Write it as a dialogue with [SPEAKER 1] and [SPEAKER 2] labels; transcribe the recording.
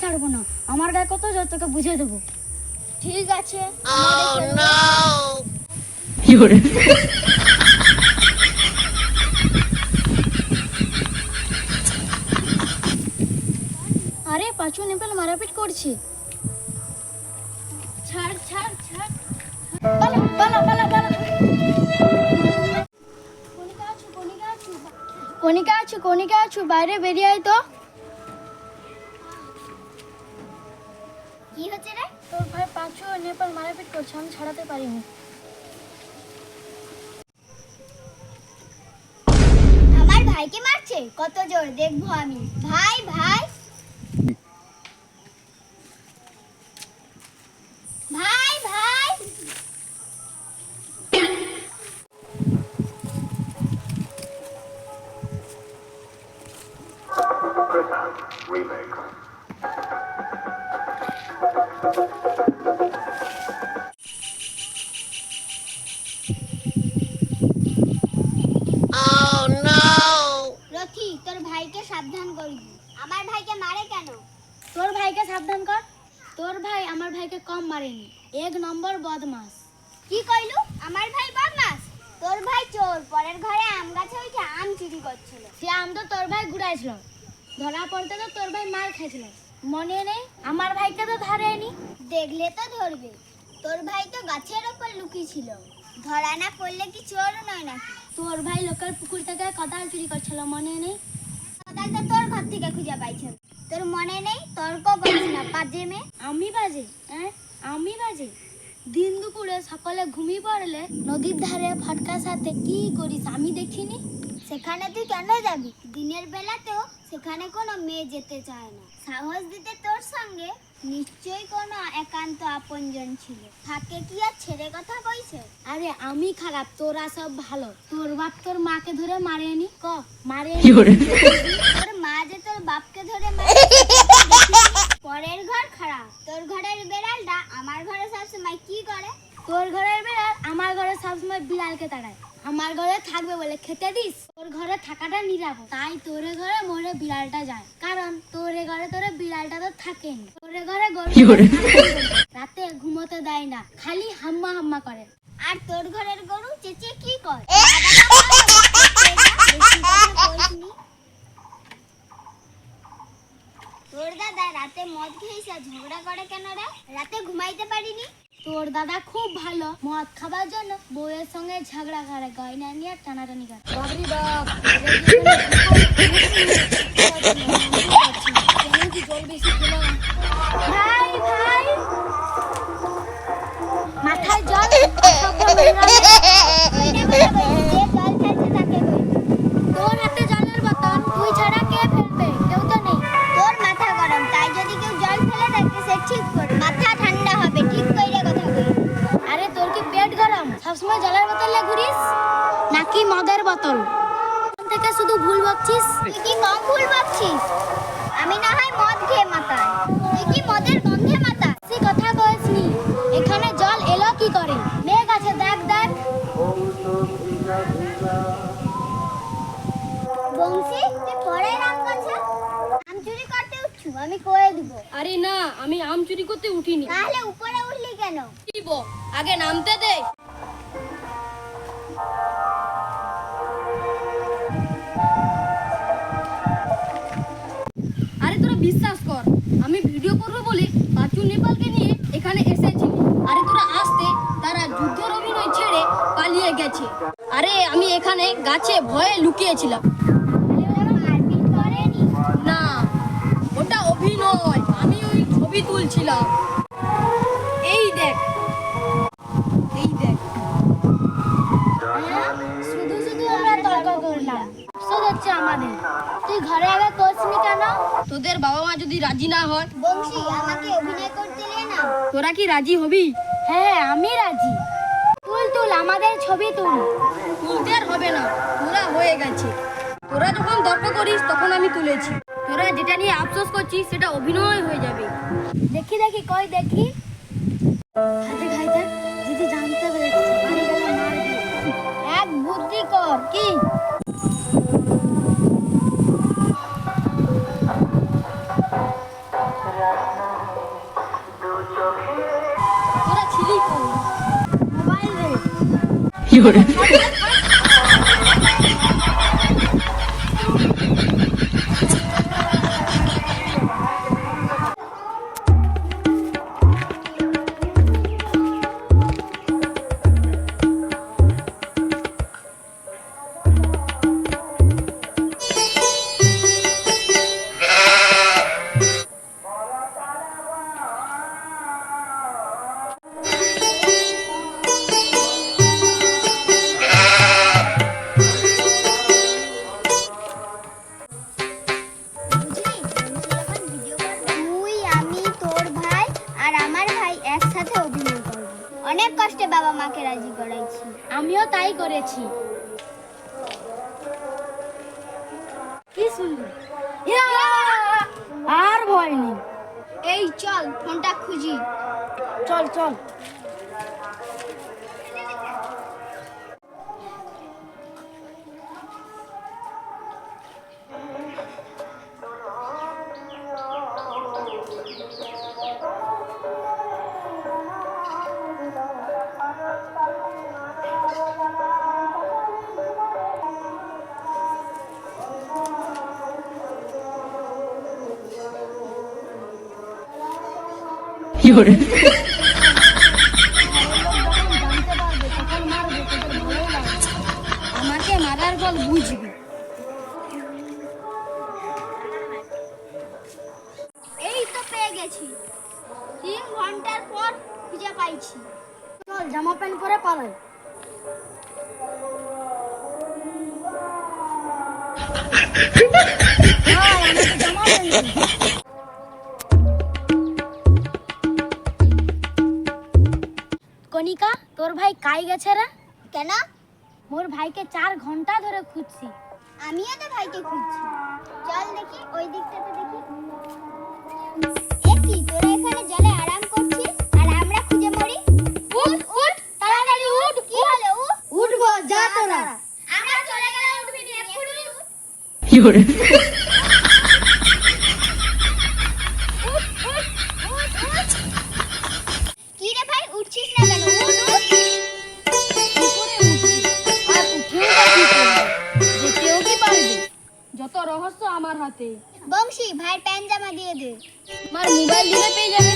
[SPEAKER 1] ছাড়বো না। আমার গায়ে কত জোর তোকে বুঝিয়ে দেবো।
[SPEAKER 2] ঠিক আছে।
[SPEAKER 1] আরে পাঁচু নেপাল মারাপিট করছে।
[SPEAKER 2] ছাড় ছাড় ছাড়।
[SPEAKER 1] পালা পালা পালা পালা। কণিকা আছু কণিকা আছু। কণিকা আছু কণিকা আছু বাইরে বেরিয়ে আয় তো।
[SPEAKER 2] কি হচ্ছে রে?
[SPEAKER 1] তোর ভাই পাঁচু ও নেপাল মারাপিট করছে, আমি ছাড়াতে পারিনি।
[SPEAKER 2] আমার ভাইকে মারছে? কত জোর, দেখব আমি। ভাই ভাই। ভাই ভাই। রথি সাবধান করবি আমার ভাইকে মারে কেন?
[SPEAKER 1] তোর ভাইকে সাবধান কর। তোর ভাই আমার ভাইকে কম মারেনি। এক নম্বর বদমাস।
[SPEAKER 2] কি কইলু? আমার ভাই বদমাস? তোর ভাই চোর। পরের ঘরে আম গাছে উঠে আম চুরি করছিল।
[SPEAKER 1] সে আম তো তোর ভাই ঘুরাইছিল ধরা পড়তে তো তোর ভাই মার খেয়েছিল মনে নেই? আমার ভাইকে তো ধরেনি।
[SPEAKER 2] দেখলে তো ধরবে। তোর ভাই তো গাছের ওপর লুকিয়ে ছিল ধরা না পড়লে কি চোর নয় নাকি?
[SPEAKER 1] তোর ভাই লোকের পুকুর থেকে কদাল চুরি করছিল মনে নেই?
[SPEAKER 2] কোদাল তো তোর ঘর থেকে খুঁজে পাইছিল তোর মনে নেই? তর্ক করিস না পাজে মে
[SPEAKER 1] আমি বাজে হ্যাঁ? আমি বাজে। দিন দুপুরে সকালে ঘুমিয়ে পড়লে নদীর ধারে ফটকার সাথে কি করিস আমি দেখিনি।
[SPEAKER 2] সেখানে তুই কেন যাবি? দিনের বেলাতেও সেখানে কোনো মেয়ে যেতে চায় না। সাহস দিতে তোর সঙ্গে নিশ্চয়ই কোনো একান্ত আপনজন ছিল। থাকে কি আর ছেড়ে কথা কইছে?
[SPEAKER 1] আরে আমি খারাপ তোরা সব ভালো। তোর বাপ তোর মাকে ধরে মারেনি? ক মারে
[SPEAKER 2] তোর মা যে তোর বাপকে ধরে মারে পরের ঘর খারাপ। তোর ঘরের বেড়ালটা আমার ঘরে সবসময় কি করে?
[SPEAKER 1] তোর ঘরের বেড়াল আমার ঘরে সবসময় বিড়ালকে তাড়ায়। আমার ঘরে থাকবে বলে খেতে দিস তোর ঘরে থাকাটা নিরাপদ তাই তোর ঘরে মোরে বিড়ালটা যায় কারণ তোর ঘরে তোর বিড়ালটা তো থাকেনি তোর ঘরে গরু রাতে ঘুমোতে দেয় না খালি হাম্মা হাম্মা করে
[SPEAKER 2] আর তোর ঘরের গরু চেঁচিয়ে কি করে। তোর দাদা রাতে মদ খেয়েছে ঝগড়া করে কেন রে রাতে ঘুমাইতে পারিনি
[SPEAKER 1] তোর দাদা খুব ভালো। মদ খাবার জন্য বউয়ের সঙ্গে ঝগড়া করে, গয়না নিয়ে টানাটানি করে।
[SPEAKER 2] আমি না হয় মদ খেয়ে মাতায় তুই কি মদের গন্ধে মাতা
[SPEAKER 1] সে কথা কইসনি এখানে জল এলো কি করে? মেঘ আছে দেখ দেখ।
[SPEAKER 2] বংশী তুই পরে রাম কাছে আম চুরি করতে উঠছু? আমি কয়ে দিব।
[SPEAKER 1] আরে না আমি আম চুরি করতে উঠিনি।
[SPEAKER 2] তাহলে উপরে উঠলি কেন?
[SPEAKER 1] দিব আগে নামতে দে। বিশ্বাস কর, আমি ভিডিও করব বলে পাঁচু নেপালকে নিয়ে এখানে এসেছি। আরে তোরা আসতে তারা যুদ্ধের অভিনয় ছেড়ে পালিয়ে গেছে। আরে আমি এখানে গাছে ভয়ে লুকিয়েছিলাম। না, ওটা অভিনয়, আমি ওই ছবি তুলছিলাম। এই দেখ, এই
[SPEAKER 2] হ্যাঁ?
[SPEAKER 1] আমাদের। তুই ঘরে আগে করছিলি কেন? তোদের বাবা মা যদি রাজি না হয়?
[SPEAKER 2] বংশী আমাকে অভিনয় করতে দে না
[SPEAKER 1] তোরা কি রাজি হবি? হ্যাঁ আমি রাজি। তুল তুল আমাদের ছবি তুল। তুলতে আর হবে না তোরা হয়ে গেছে। তোরা যখন তর্ক করিস তখন আমি তুলেছি। তোরা যেটা নিয়ে আফসোস করছিস সেটা অভিনয় হয়ে যাবে। দেখি দেখি কই দেখি। হাতে খাইতে যদি জানতে পেরেছি এক বুদ্ধি কর কি?
[SPEAKER 2] You're অনেক কষ্টে বাবা মাকে রাজি করাইছি।
[SPEAKER 1] আমিও তাই করেছি। কি সুন্দর আর ভয় নেই।
[SPEAKER 2] এই চল ফোনটা খুঁজি।
[SPEAKER 1] চল চল। লাগবে আমাকে মারার বল বুঝবি।
[SPEAKER 2] এই তো পেয়ে গেছি। তিন ঘণ্টার পর খুঁজে পাইছি।
[SPEAKER 1] চল জামা প্যান্ট পরে পালাই। জামা প্যান্ট কনিকা তোর ভাই কাই গেছে রে?
[SPEAKER 2] কেন?
[SPEAKER 1] মোর ভাইকে চার ঘণ্টা ধরে খুঁজছি।
[SPEAKER 2] আমিও তো ভাইকে খুঁজছি। চল দেখি ওই দিকটাতে দেখি। এ কি তোরা এখানে জলে আরাম করছিস? আর আমরা খুঁজে মরি উঠ উঠ তাড়াতাড়ি উঠ কি হলো উঠ?
[SPEAKER 1] উঠবো যা তোরা।
[SPEAKER 2] আমরা চলে গেলে উঠবি না এক্ষুনি উঠ। উঠ,
[SPEAKER 1] আমার হাতে।
[SPEAKER 2] বংশী ভাই প্যান্ট জামা দিয়ে দে।
[SPEAKER 1] আমার মোবাইল দিলে পেয়ে যাবে।